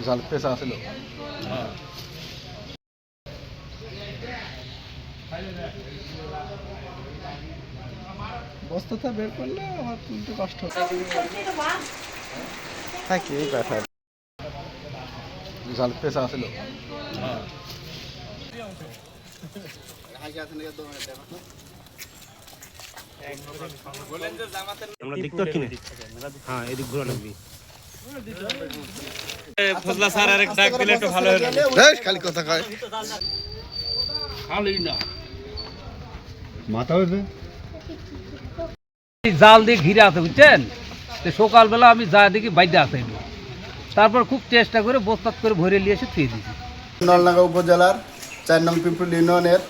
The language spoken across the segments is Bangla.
জাল পেশা বস্তাটা বের করলে আমার তুলতে কষ্ট থাকি এই ব্যাটা জাল পেশা আছিল আমরা দেখতে কিনে। হ্যাঁ এদিক ঘোরা লাগবি ফজলা স্যার আরেক ডাক দিলে একটু ভালো হলো খালি কথা কয়। জাল দিয়ে ঘিরে আছে বুঝছেন? তো সকালবেলা আমি যা দেখি বাইরে আছে তারপর খুব চেষ্টা করে বস্তাত করে ভরে নিয়ে এসে থুয়ে দিয়েছি। নলনাগা উপজেলার চার নং পিপরুল ইউনিয়নের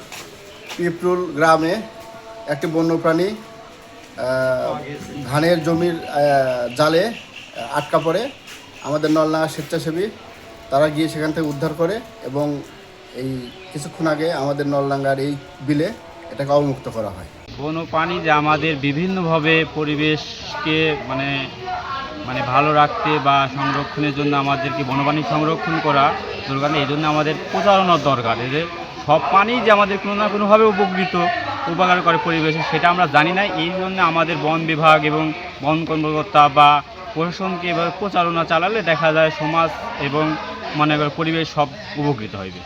পিপরুল গ্রামে একটি বন্যপ্রাণী ধানের জমির জালে আটকা পড়ে। আমাদের নলনাগা স্বেচ্ছাসেবী, তারা গিয়ে সেখান থেকে উদ্ধার করে এবং এই কিছুক্ষণ আগে আমাদের নলনাঙ্গার এই বিলে এটাকে অবমুক্ত করা হয়। বনপ্রাণী যে আমাদের বিভিন্নভাবে পরিবেশকে মানে মানে ভালো রাখতে বা সংরক্ষণের জন্য আমাদেরকে বনপ্রাণী সংরক্ষণ করা দরকার এই জন্য আমাদের প্রচারণার দরকার। এদের সব প্রাণী যে আমাদের কোনো না কোনোভাবে উপকৃত, উপকার করে পরিবেশে, সেটা আমরা জানি না। এই জন্য আমাদের বন বিভাগ এবং বন কর্মকর্তা বা প্রশাসনকে এভাবে প্রচারণা চালালে দেখা যায় সমাজ এবং মনে করে পরিবেশ সব উপকৃত হবে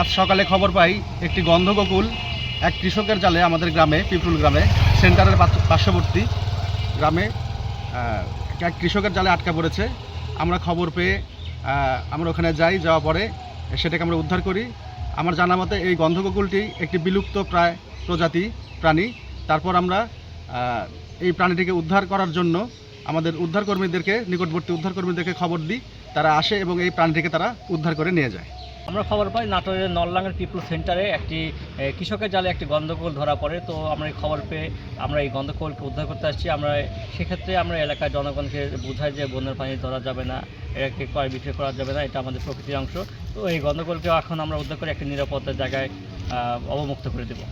আজ সকালে খবর পাই একটি গন্ধগোকুল, এক কৃষকের জালে আমাদের গ্রামে পিপরুল গ্রামে, সেন্টারের পার্শ্ববর্তী গ্রামে এক কৃষকের জালে আটকা পড়েছে। আমরা খবর পেয়ে আমরা ওখানে যাই যাওয়া পরে সেটাকে আমরা উদ্ধার করি। আমার জানা মতে এই গন্ধগোকুলটি একটি বিলুপ্ত প্রায় প্রজাতি, প্রাণী। তারপর আমরা এই প্রাণীটিকে উদ্ধার করার জন্য আমাদের উদ্ধারকর্মীদেরকে, নিকটবর্তী উদ্ধারকর্মীদেরকে খবর দিই, তারা আসে এবং এই প্রাণীটিকে তারা উদ্ধার করে নিয়ে যায়। আমরা খবর পাই নাটোরের নললাঙ্গের পিপুল সেন্টারে একটি কৃষকের জালে একটি গন্ধকোল ধরা পড়ে। তো আমরা এই খবর পেয়ে আমরা এই গন্ধকোলকে উদ্ধার করতে আসছি। আমরা সেক্ষেত্রে আমরা এলাকার জনগণকে বোঝাই যে বন্যার পানি ধরা যাবে না এটাকে ক্রয় বিক্রয় করা যাবে না, এটা আমাদের প্রকৃতির অংশ। তো এই গন্ধকোলকে এখন আমরা উদ্ধার করে একটি নিরাপত্তার জায়গায় অবমুক্ত করে দেবো।